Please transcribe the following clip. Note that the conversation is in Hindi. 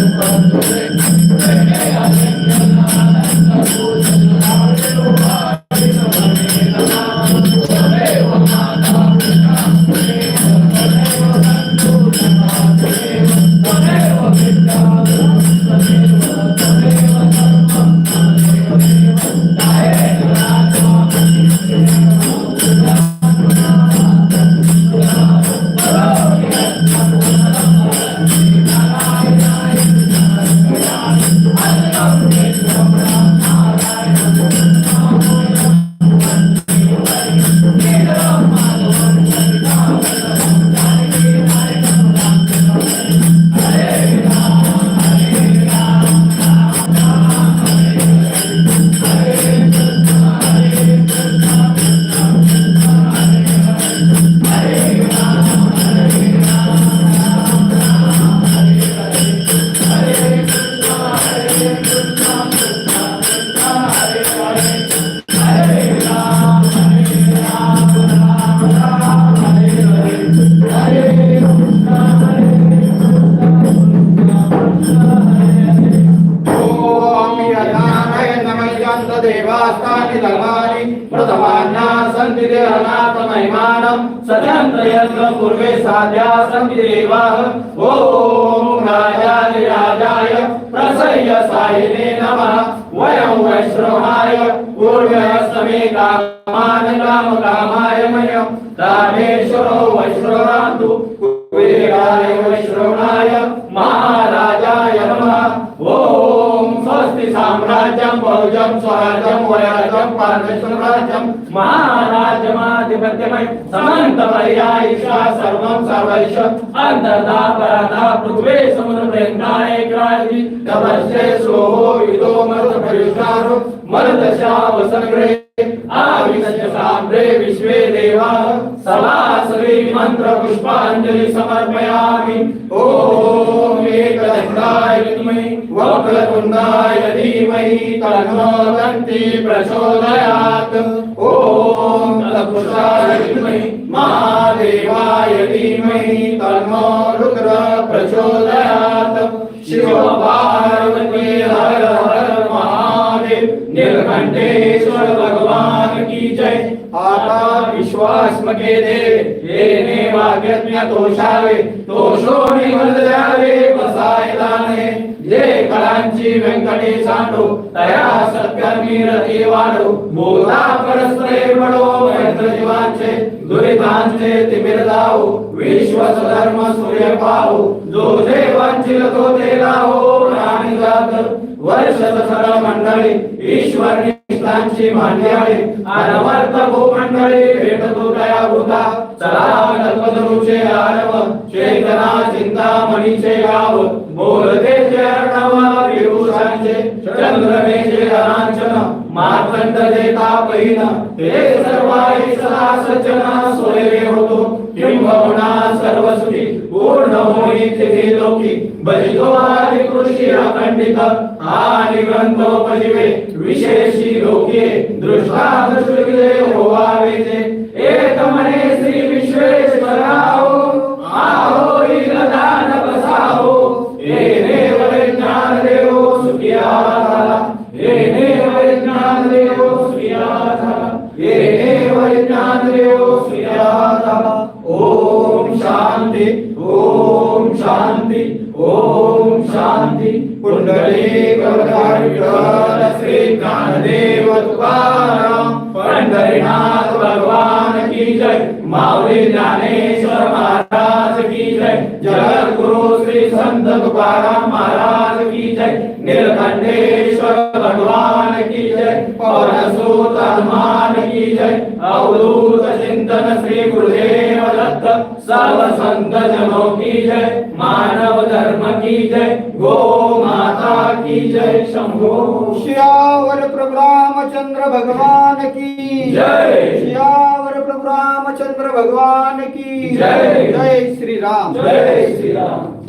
Thank you. देवास्तानि धर्माणि प्रथमान्ना सन्ति देहनाथमहिमानं सचन्द्रयत्र पूर्वे साध्या सन्ति देवाः ॐ राजाय राजाय प्रसह्य साहिने नमः। वयं वैष्णवाय पूर्वस्तमे कामान काम कामाय मयं रामेश्वरो वैष्णवान्तु कुबेराय वैष्णव बहुजं स्वराज्यं वैराज्यं पार्मेश्वरराज्यं महाराजमाधिपत्यमय। समन्तपर्यायिषा सर्वं सर्वैष। अन्तर्धा परधा पृथ्वे समुद्रप्रेन्दाय क्रायति तपस्ये सोहो विदो मरुतपरिष्कारो मरुदशा वसनग्रे आविश्य साम्रे विश्वे देवाः। सभासवे मन्त्र पुष्पाञ्जलि समर्पयामि। ॐ एकदन्ताय विद्महे। वक्रतुण्डाय धीमहि ॐ तत्पुरुषाय महादेवाय धीमहि तन्नो रुद्र प्रचोदयात्। शिव पार्वती हर हर महादेव। नीलकंठेश्वर भगवान की जय। आता विश्वास मगे दे वाग्यज्ञ तोषावे द्यावे जे कळांची व्यंकटे सांडो तया सत्कर्मी रती वाढो मैत्र जीवांचे दुरितांचे तिमिर धर्म सूर्य पाहो जो जे वांचिल तो ते लाहो प्राणी जात वर्ष सरळ मंडळी ईश्वर निष्ठांची मांड्याळे आरवार्थ भूमंडळी भेटतो दया होता चला कल्पतरूचे आरव चेतना चिंतामणीचे गाव. बोलते चरणव विभूषांचे चंद्रमेचे अनांचन मार्तंड देता पहिन ते सर्वाई सदा सज्जन सोयरे होतो. किंबहुना सर्व सुखी पूर्ण होई तिथे लोकी बलितो आदि कृषी अखंडित आणि ग्रंथोपजीवे, विशेषी लोके दृष्टा दृष्टिले होवावे ते एकमने श्री विश्वेश्वराहो आहो दान बसाहो हे देव ज्ञान देवो सुखिया। झाला शांती। ओम शांति ओम शांति। कुंडली गौरवार श्री ज्ञानदेव तुकाराम। पंडरीनाथ भगवान की जय। माऊली ज्ञानेश्वर महाराज की जय। जगद्गुरु श्री संत तुकाराम। जय। नीलकंठेश्वर भगवान की जय। पवनसूत हनुमान की जय। अवधूत चिंतन श्री गुरुदेव दत्त सर्व संत जनों की जय। मानव धर्म की जय। गो माता की जय। शंभो। श्यावर प्रभु रामचंद्र भगवान की जय। श्यावर प्रभु रामचंद्र भगवान की जय। जय श्री राम। जय श्री राम।